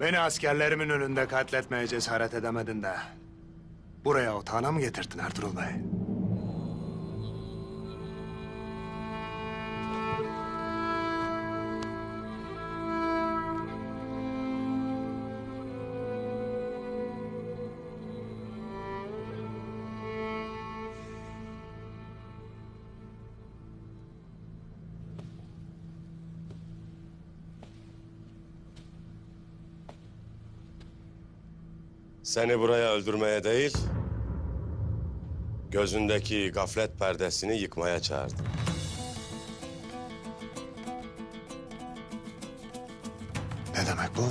Beni askerlerimin önünde katletmeye cesaret edemedin de... ...buraya otağına mı getirdin Ertuğrul Bey? Seni buraya öldürmeye değil, gözündeki gaflet perdesini yıkmaya çağırdım. Ne demek bu?